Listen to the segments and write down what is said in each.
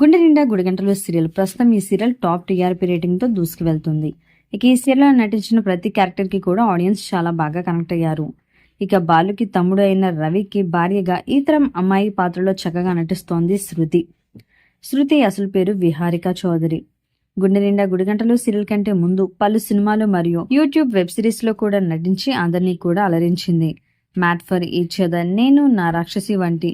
గుండె నిండా గుడిగంటలు సీరియల్. ప్రస్తుతం ఈ సీరియల్ టాప్ టీఆర్పీ రేటింగ్తో దూసుకువెళ్తుంది ఇక ఈ సీరియల్లో నటించిన ప్రతి క్యారెక్టర్కి కూడా ఆడియన్స్ చాలా బాగా కనెక్ట్ అయ్యారు. ఇక బాలుకి తమ్ముడు అయిన రవికి భార్యగా ఈతరం అమ్మాయి పాత్రలో చక్కగా నటిస్తోంది శృతి. శృతి అసలు పేరు విహారిక చౌదరి. గుండె నిండా గుడిగంటలు సీరియల్ కంటే ముందు పలు సినిమాలు మరియు యూట్యూబ్ వెబ్ సిరీస్లో కూడా నటించి అందరినీ కూడా అలరించింది. మ్యాట్ ఫర్ ఈచ్ అదర్ నేను నా రాక్షసి వంటి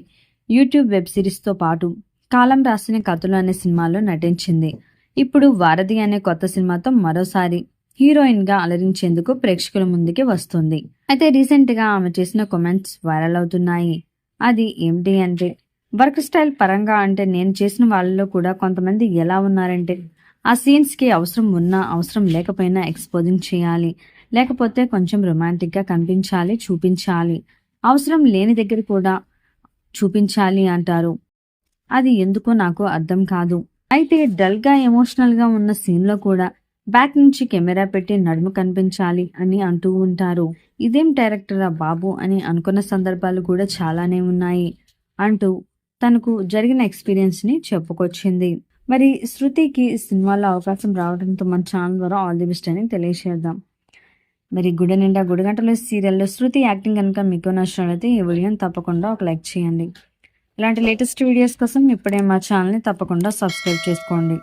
యూట్యూబ్ వెబ్ సిరీస్తో పాటు కాలం రాసిన కథలు అనే సినిమాలో నటించింది. ఇప్పుడు వారధి అనే కొత్త సినిమాతో మరోసారి హీరోయిన్గా అలరించేందుకు ప్రేక్షకుల ముందుకి వస్తుంది. అయితే రీసెంట్గా ఆమె చేసిన కామెంట్స్ వైరల్ అవుతున్నాయి. అది ఏమిటి అంటే వర్క్ స్టైల్ పరంగా అంటే నేను చేసిన వాళ్ళలో కూడా కొంతమంది ఎలా ఉన్నారంటే ఆ సీన్స్కి అవసరం ఉన్నా అవసరం లేకపోయినా ఎక్స్పోజింగ్ చేయాలి. లేకపోతే కొంచెం రొమాంటిక్గా కనిపించాలి చూపించాలి. అవసరం లేని దగ్గర కూడా చూపించాలి అంటారు. అది ఎందుకో నాకు అర్థం కాదు. అయితే డల్గా ఎమోషనల్గా ఉన్న సీన్లో కూడా బ్యాక్ నుంచి కెమెరా పెట్టి నడుము కనిపించాలి అని అంటూ ఉంటారు. ఇదేం డైరెక్టరా బాబు అని అనుకున్న సందర్భాలు కూడా చాలానే ఉన్నాయి అంటూ తనకు జరిగిన ఎక్స్పీరియన్స్ని చెప్పుకొచ్చింది. మరి శృతికి సినిమాలో అవకాశం రావడంతో మన ఛానల్ ద్వారా ఆల్ ది బెస్ట్ అని తెలియజేద్దాం మరి గుడ నిండా గుడిగంటలో సీరియల్లో శృతి యాక్టింగ్ కనుక మీకు నచ్చినట్లయితే ఈ వీడియోని తప్పకుండా ఒక లైక్ చేయండి. ఇలాంటి లేటెస్ట్ వీడియోస్ కోసం ఇప్పుడే మా ఛానల్ని తప్పకుండా సబ్స్క్రైబ్ చేసుకోండి.